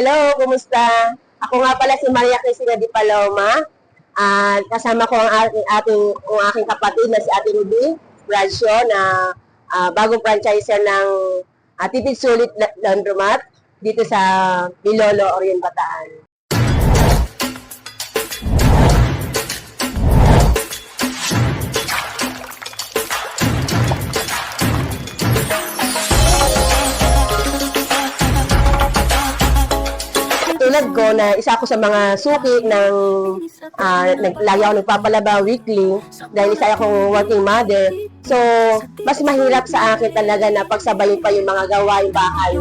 Hello, kumusta? Ako nga pala si Maria Cristina Di Paloma. At kasama ko ang ating, ating, ang aking kapatid na si Ate Ruby Bradshaw na ah, bagong franchiser ng uh, Tipid Sulit La- Laundromat dito sa Bilolo, Orion, Bataan. Tulad ko na isa ako sa mga suki ng uh, lagi ako nagpapalaba weekly dahil isa akong working mother. So, mas mahirap sa akin talaga na pagsabayin pa yung mga gawaing bahay.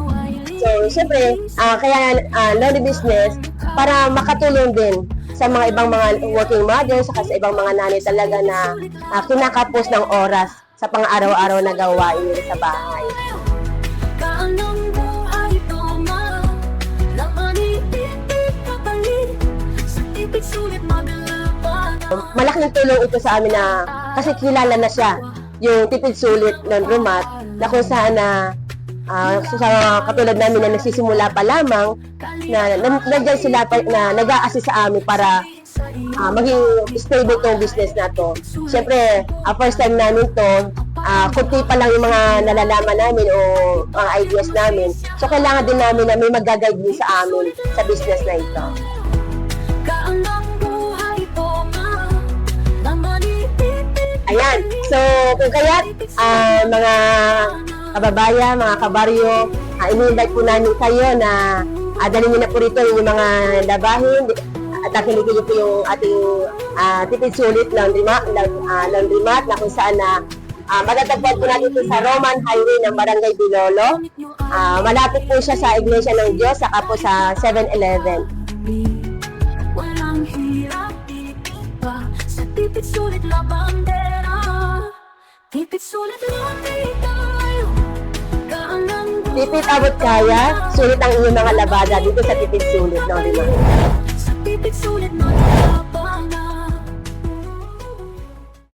So, siyempre, ah, kaya uh, laundry business para makatulong din sa mga ibang mga working mothers saka sa ibang mga nanay talaga na ah, kinakapos ng oras sa pang-araw-araw na gawain sa bahay. Malaking tulong ito sa amin na kasi kilala na siya yung tipid sulit ng Rumat na kung saan na ah, sa katulad namin na nagsisimula pa lamang na, na nandiyan sila pa, na nag-a-assist sa amin para ah, maging stable tong business na to. Siyempre, ah, first time namin to, ah, kunti pa lang yung mga nalalaman namin o mga ideas namin. So, kailangan din namin na may mag-guide din sa amin sa business na ito. So, kung kaya, ah, mga kababayan, mga kabaryo, uh, ini-invite po namin kayo na uh, niyo na po rito yung mga labahin at nakiligin niyo po yung ating ah, tipid sulit laundry mat, uh, laundry mat na kung saan na uh, matatagpuan po natin ito sa Roman Highway ng Barangay Bilolo. Ah, malapit po siya sa Iglesia ng Diyos, saka po sa 7-Eleven. Walang hirap iba Sa tipid sulit la bandera Tipid abot kaya, sulit ang inyong mga labada dito sa tipid sulit, no, di ba? Sa tipid sulit maglaban